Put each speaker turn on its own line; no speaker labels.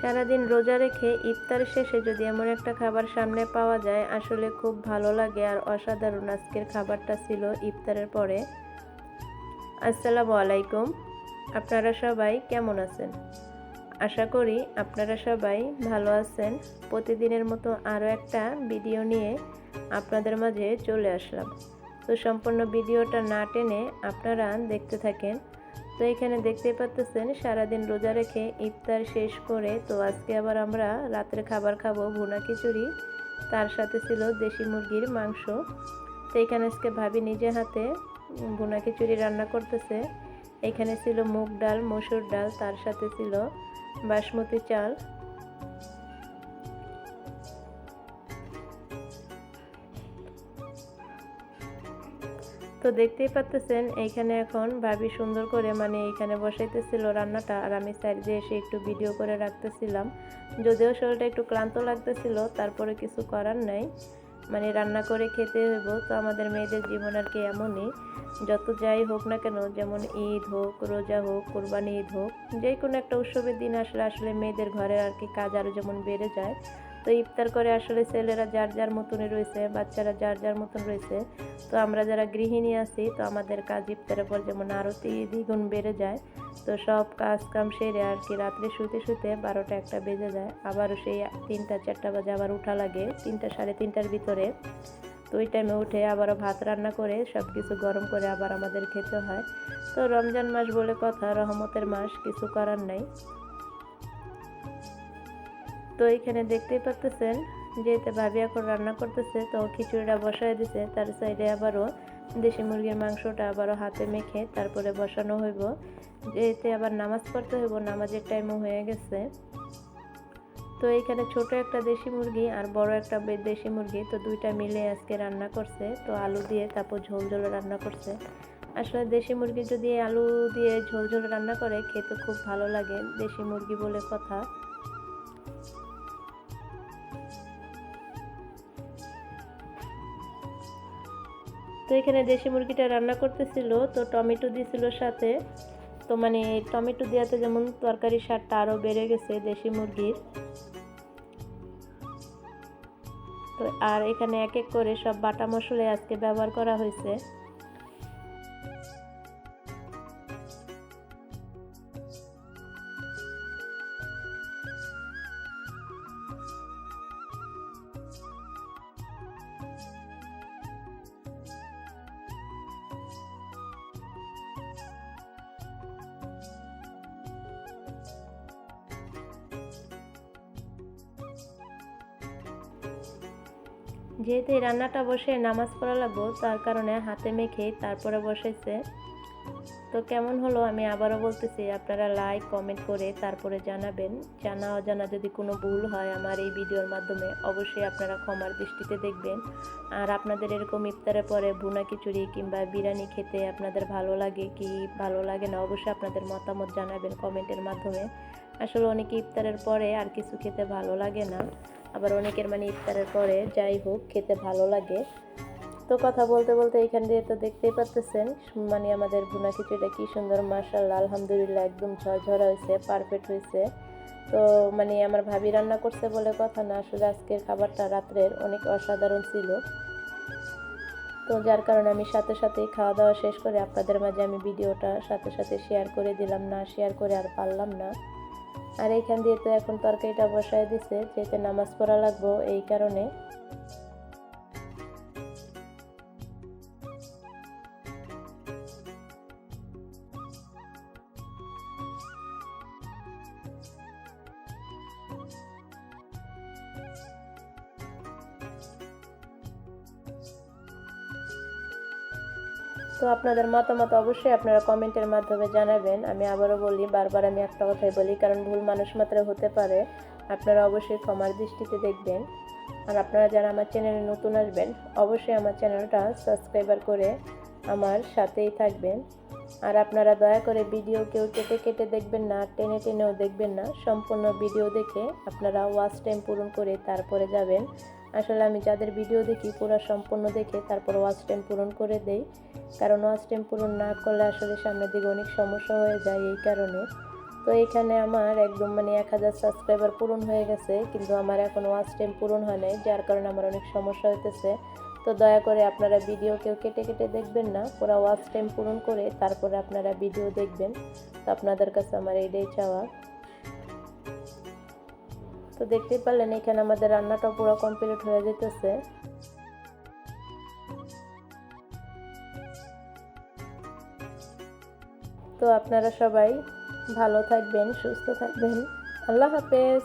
সারাদিন রোজা রেখে ইফতার শেষে যদি এমন একটা খাবার সামনে পাওয়া যায়, আসলে খুব ভালো লাগে আর অসাধারণ আজকের খাবারটা ছিল ইফতারের পরে। আসসালামু আলাইকুম। আপনারা সবাই কেমন আছেন? আশা করি আপনারা সবাই ভালো আছেন। প্রতিদিনের মতো আরও একটা ভিডিও নিয়ে আপনাদের মাঝে চলে আসলাম। তো সম্পূর্ণ ভিডিওটা না টেনে আপনারা দেখতে থাকেন। তো এখানে দেখতেই পাচ্তেছেন, সারাদিন রোজা রেখে ইফতার শেষ করে তো আজকে আবার আমরা রাতের খাবার খাব ভুনা খিচুড়ি। তার সাথে ছিল দেশি মুরগির মাংস। তো এখানে আজকে ভাবি নিজে হাতে ভুনা খিচুড়ি রান্না করতেছে। এখানে ছিল মুগ ডাল, মসুর ডাল, তার সাথে ছিল বাসমতি চাল। তো দেখতেই পাচ্তেছেন এইখানে এখন ভাবি সুন্দর করে মানে এইখানে বসাইতেছিল রান্নাটা আর আমি সাইড এসে একটু ভিডিও করে রাখতেছিলাম। যদিও শরীরটা একটু ক্লান্ত লাগতেছিল, তারপরে কিছু করার নাই। মানে রান্না করে খেতে হইব, তো আমাদের মেয়েদের জীবন আর কি এমনই। যত যাই হোক না কেন, যেমন ঈদ হোক, রোজা হোক, কোরবানি ঈদ হোক যে কোনো একটা উৎসবের দিন আসলে আসলে মেয়েদের ঘরে আর কি কাজ আরও যেমন বেড়ে যায়। তো ইফতার করে আসলে ছেলেরা যার যার মতনই রয়েছে, বাচ্চারা যার যার মতন রয়েছে। তো আমরা যারা গৃহিণী আছি, তো আমাদের কাজ ইফতারের পর যেমন আরও দ্বিগুণ বেড়ে যায়, তো সব কাজ কাম সেরে আর কি রাত্রে শুতে শুতে বারোটা একটা বেজে যায়। আবারও সেই তিনটা, চারটা বাজে আবার উঠা লাগে, তিনটা সাড়ে তিনটার ভিতরে। তো ওই টাইমে উঠে আবারও ভাত রান্না করে সব কিছু গরম করে আবার আমাদের খেতে হয়। তো রমজান মাস বলে কথা, রহমতের মাস, কিছু করার নাই। তো এখানে দেখতেই পাচ্তেছেন যেতে ভাবি এখন রান্না করতেছে, তো খিচুড়িটা বসায় দিছে, তার সাইডে আবারও দেশি মুরগির মাংসটা আবারও হাতে মেখে তারপরে বসানো হইব। যেতে আবার নামাজ পড়তে হইব, নামাজের টাইমও হয়ে গেছে। তো এখানে ছোট একটা দেশি মুরগি আর বড় একটা দেশি মুরগি, তো দুইটা মিলে আজকে রান্না করছে। তো আলু দিয়ে তারপর ঝোল ঝোল রান্না করছে। আসলে দেশি মুরগি যদি আলু দিয়ে ঝোল ঝোল রান্না করে, খেতে খুব ভালো লাগে। দেশি মুরগি বলে কথা। তো এখানে দেশি মুরগিটা রান্না করতেছিল, তো টমেটো দিয়েছিল সাথে। তো মানে টমেটো দেওয়াতে যেমন তরকারি স্বাদটা আরও বেড়ে গেছে দেশি মুরগির। তো আর এখানে এক এক করে সব বাটা মশলাই আজকে ব্যবহার করা হয়েছে। যেহেতু এই রান্নাটা বসে নামাজ পড়া লাগবো, তার কারণে হাতে মেখে তারপরে বসেছে তো কেমন হলো আমি আবারও বলতেছি, আপনারা লাইক কমেন্ট করে তারপরে জানাবেন। জানা অজানা যদি কোনো ভুল হয় আমার এই ভিডিওর মাধ্যমে, অবশ্যই আপনারা ক্ষমার দৃষ্টিতে দেখবেন। আর আপনাদের এরকম ইফতারের পরে ভুনা খিচুড়ি কিংবা বিরিয়ানি খেতে আপনাদের ভালো লাগে কি ভালো লাগে না, অবশ্যই আপনাদের মতামত জানাবেন কমেন্টের মাধ্যমে। আসলে অনেকে ইফতারের পরে আর কিছু খেতে ভালো লাগে না। আবার অনেকের মানে ইফতারের পরে যাই হোক, খেতে ভালো লাগে। তো কথা বলতে বলতে এখান দিয়ে তো দেখতেই পাচ্তেছেন মানে আমাদের ভুনা খিচুড়িটা কি সুন্দর মার্শাল্লাহ আলহামদুলিল্লাহ, একদম ঝরঝরা হয়েছে পারফেক্ট হয়েছে। তো মানে আমার ভাবি রান্না করছে বলে কথা না, আসলে আজকের খাবারটা রাত্রের অনেক অসাধারণ ছিল। তো যার কারণে আমি সাথে সাথেই খাওয়া দাওয়া শেষ করে আপনাদের মাঝে আমি ভিডিওটা সাথে সাথে শেয়ার করে দিলাম, না শেয়ার করে আর পারলাম না। আর এইখান দিয়ে তো এখন তরকারিটা বসায় দিছে যেতে নামাজ পড়া লাগবো এই কারণে। তো আপনাদের মতামত অবশ্যই আপনারা কমেন্টের মাধ্যমে জানাবেন। আমি আবারও বলি, বারবার আমি একটা কথাই বলি, কারণ ভুল মানুষ মাত্র হতে পারে। আপনারা অবশ্যই ক্ষমার দৃষ্টিতে দেখবেন। আর আপনারা যারা আমার চ্যানেলে নতুন আসবেন, অবশ্যই আমার চ্যানেলটা সাবস্ক্রাইবার করে আমার সাথেই থাকবেন। আর আপনারা দয়া করে ভিডিও কেউ কেটে কেটে দেখবেন না, টেনে টেনেও দেখবেন না। সম্পূর্ণ ভিডিও দেখে আপনারা ওয়াচ টাইম পূরণ করে তারপরে যাবেন। আসলে আমি যাদের ভিডিও দেখি, পুরো সম্পূর্ণ দেখে তারপর ওয়াচ টাইম পূরণ করে দেই। কারণ ওয়াচ টাইম পূরণ না করলে আসলে সামনের দিকে অনেক সমস্যা হয়ে যায় এই কারণে। তো এখানে আমার একদম মানে এক হাজার সাবস্ক্রাইবার পূরণ হয়ে গেছে, কিন্তু আমার এখন ওয়াচ টাইম পূরণ হয় নাই, যার কারণে আমার অনেক সমস্যা হইতেছে। তো দয়া করে আপনারা ভিডিও কেউ কেটে কেটে দেখবেন না, পুরো ওয়াচ টাইম পূরণ করে তারপরে আপনারা ভিডিও দেখবেন। তো আপনাদের কাছে আমার এইটাই চাওয়া। তো দেখতেই পারলেন এখানে আমাদের রান্নাটা পুরো কমপ্লিট হয়ে যেতেছে। তো আপনারা সবাই ভালো থাকবেন, সুস্থ থাকবেন। আল্লাহ হাফেজ।